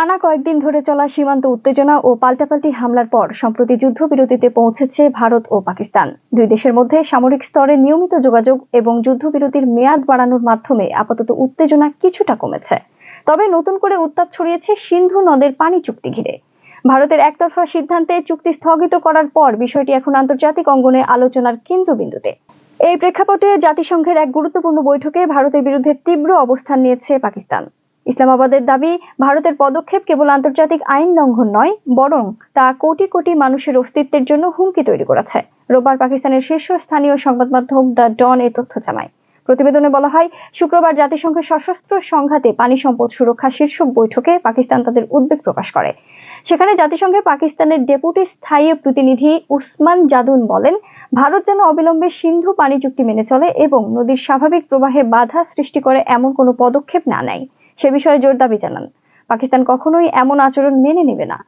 টানা কয়েকদিন ধরে চলা সীমান্ত উত্তেজনা ও পাল্টাপাল্টি হামলার পর সম্প্রতি যুদ্ধবিরতিতে পৌঁছেছে ভারত ও পাকিস্তান। দুই দেশের মধ্যে সামরিক স্তরে নিয়মিত যোগাযোগ এবং যুদ্ধবিরতির মেয়াদ বাড়ানোর মাধ্যমে আপাতত উত্তেজনা কিছুটা কমেছে। তবে নতুন করে উত্তাপ ছড়িয়েছে সিন্ধু নদের পানি চুক্তি ঘিরে। ভারতের একতরফা সিদ্ধান্তে চুক্তি স্থগিত করার পর বিষয়টি এখন আন্তর্জাতিক অঙ্গনে আলোচনার কেন্দ্রবিন্দুতে। এই প্রেক্ষাপটে জাতিসংঘের এক গুরুত্বপূর্ণ বৈঠকে ভারতের বিরুদ্ধে তীব্র অবস্থান নিয়েছে পাকিস্তান। ইসলামাবাদের দাবি, ভারতের পদক্ষেপ কেবল আন্তর্জাতিক আইন লঙ্ঘন নয়, বরং তা কোটি কোটি মানুষের অস্তিত্বের জন্য হুমকি তৈরি করেছে। রোববার পাকিস্তানের শীর্ষস্থানীয় সংবাদ মাধ্যম দ্য ডন এ তথ্য জানায়। প্রতিবেদনে বলা হয়, শুক্রবার জাতিসংঘের সশস্ত্র সংঘাতে পানি সম্পদ সুরক্ষা শীর্ষ বৈঠকে পাকিস্তান তাদের উদ্বেগ প্রকাশ করে। সেখানে জাতিসংঘে পাকিস্তানের ডেপুটি স্থায়ী প্রতিনিধি উসমান জাদুন বলেন, ভারত যেন অবিলম্বে সিন্ধু পানি চুক্তি মেনে চলে এবং নদীর স্বাভাবিক প্রবাহে বাধা সৃষ্টি করে এমন কোনো পদক্ষেপ না নেয়। সে বিষয়ে জোর দাবি জানান। পাকিস্তান কখনোই এমন আচরণ মেনে নেবে না।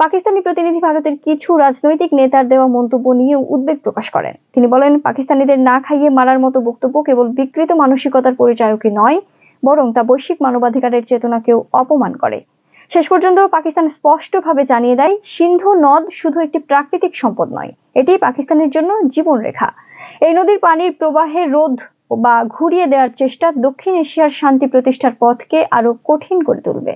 পাকিস্তানি প্রতিনিধি ভারতের কিছু রাজনৈতিক নেতার দেওয়া মন্তব্য নিয়েও উদ্বেগ প্রকাশ করেন। তিনি বলেন, পাকিস্তানিদের না খাইয়ে মারার মতো বক্তব্য কেবল বিকৃত মানসিকতার পরিচায়কই নয়, বরং তা বৈশ্বিক মানবাধিকারের চেতনাকেও অপমান করে। শেষ পর্যন্ত পাকিস্তান স্পষ্টভাবে জানিয়ে দেয়, সিন্ধু নদ শুধু একটি প্রাকৃতিক সম্পদ নয়, এটি পাকিস্তানের জন্য জীবনরেখা। এই নদীর পানির প্রবাহে রোধ বা ঘুরিয়ে দেওয়ার চেষ্টা দক্ষিণ এশিয়ার শান্তি প্রতিষ্ঠার পথকে আরও কঠিন করে তুলবে।